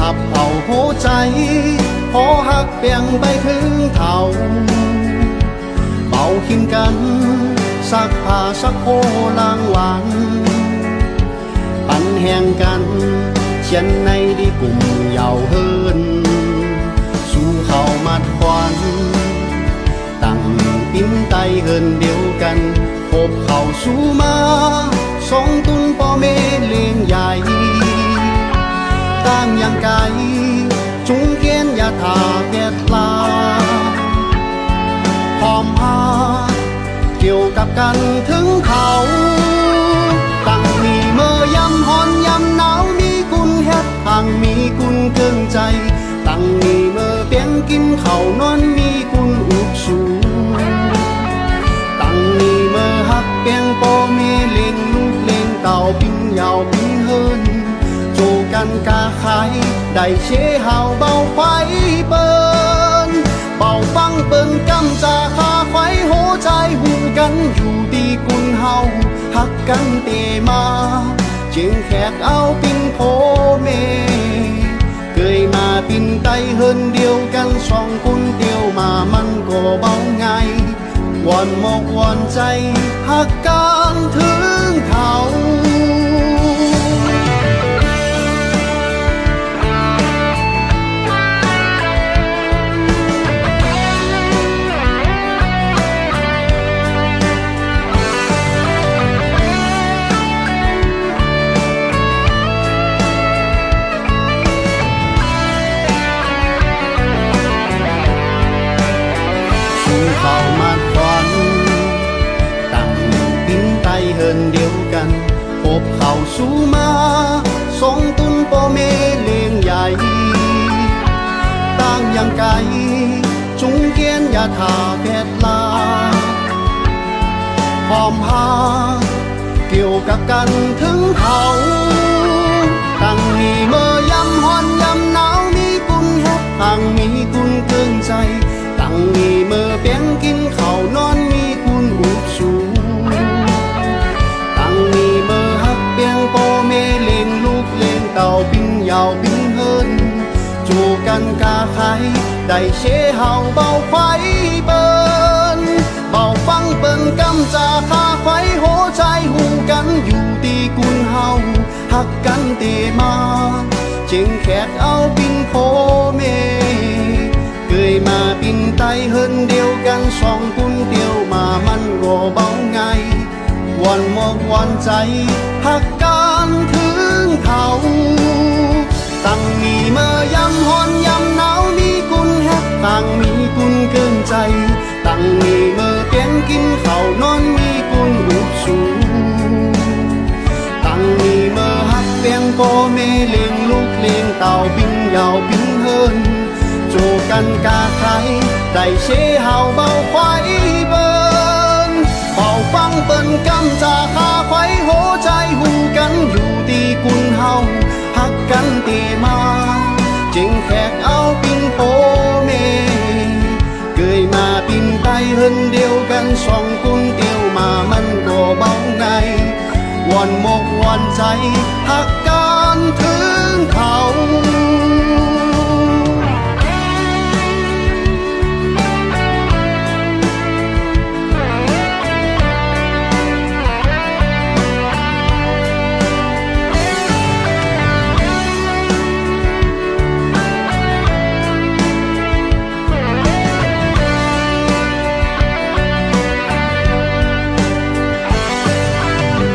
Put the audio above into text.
หับเอาหัวใจขอหักเปียงไปถึงเท่าเบาขินกันสักผ้าสักโคลางหวังปันแห่ งกันเขียนในดีกลุ่มเยาวเฮินสู่เขามัดควันตั้งปิ้นไตเฮินเดียวกันพบเขาสู่มาสองตุนป่อเมเลียงใหญ่ต่างอย่างไกลจุงเกียนยาทาเพียดลาพร้อมหาเกี่ยวกับกันถึงเขาตั้งมีเมื่อยำหอนยำหนาวมีกุนเฮ็ดทางมีกุนเกิงใจตั้งมีเมื่อเปียงกินเขาวนอน กันกาขายได้เชเฮาเบาไฟเปิ้นเบาฟังเปิ้นกำจาคาไฟโหใจหูกันอยู่ดีกุนเฮาหักกันเตมาจึงแขกเอาปิ้งโพเมเคยมาปินไตเฮินเดียวกันสองคนเดียวมามันก็เบาไงวอนมอกวอนใจหักกันถึง นเดียวกันพบเขาสู่มาสองตุนโปเมเลียงใหญ่ต่างยังไกลจุงเกียนยาทาเพชรลาหอมหาเกี่ยวกับกันถึงเขาตั้งมีเมื่อ ได้เชเฮาเบาไฟเปิ้นเบาฟังเปิ้นกำจาคาไฟโหใจหูกันอยู่ตีกุนเฮาหักกันเตมาจึงแขกเอาปินโพเมเคยมาปินไตเฮินเดียวกันสองกุนเดียวมามันก็เบาไงวันมอกวันใจหักกันถึง งเปิ้นกำจาคาไฟโหใจหูกันอยู่ตีกุนเฮาหักกันเตมาจึงแขกเอาปิ้งโปเมเคยมาปินไตเฮินเดียวกันสองกุนเดียวมามันก็เบาไงวอนมกวอนใจหักกัน